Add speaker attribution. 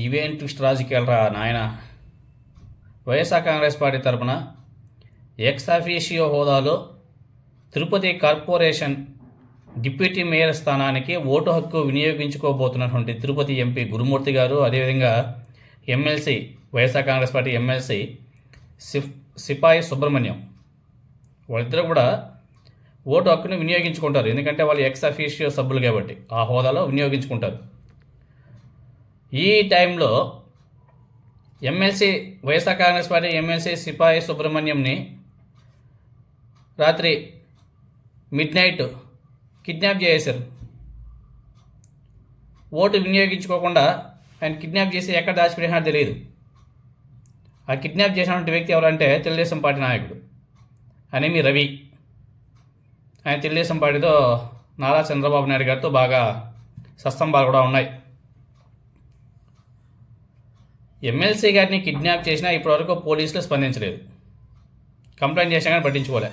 Speaker 1: ఇవేం ట్విస్ట్ రాజకీయాలు రా నాయన? వైఎస్ఆర్ కాంగ్రెస్ పార్టీ తరపున ఎక్సాఫీషియో హోదాలో తిరుపతి కార్పొరేషన్ డిప్యూటీ మేయర్ స్థానానికి ఓటు హక్కు వినియోగించుకోబోతున్నటువంటి తిరుపతి ఎంపీ గురుమూర్తి గారు అదేవిధంగా MLC YSR Congress party MLC సిఫ్ Sipai Subrahmanyam. వాళ్ళిద్దరూ కూడా ఓటు హక్కును వినియోగించుకుంటారు. ఎందుకంటే వాళ్ళు ఎక్స్ అఫీషియో సభ్యులు కాబట్టి ఆ హోదాలో వినియోగించుకుంటారు. ఈ టైంలో MLC YSR Congress party MLC Sipai సుబ్రహ్మణ్యంని రాత్రి మిడ్ నైట్ కిడ్నాప్ చేశారు. ఓటు వినియోగించుకోకుండా ఆయన కిడ్నాప్ చేసి ఎక్కడ దాచిపెట్టినారో తెలియదు. ఆ కిడ్నాప్ చేసినటువంటి వ్యక్తి ఎవరంటే తెలుగుదేశం పార్టీ నాయకుడు అనేమి రవి. ఆయన తెలుగుదేశం పార్టీతో నారా చంద్రబాబు నాయుడు గారితో బాగా సస్తంభాలు కూడా ఉన్నాయి. ఎమ్మెల్సీ గారిని కిడ్నాప్ చేసినా ఇప్పటివరకు పోలీసులు స్పందించలేదు. కంప్లైంట్ చేసినా కానీ పట్టించుకోలే.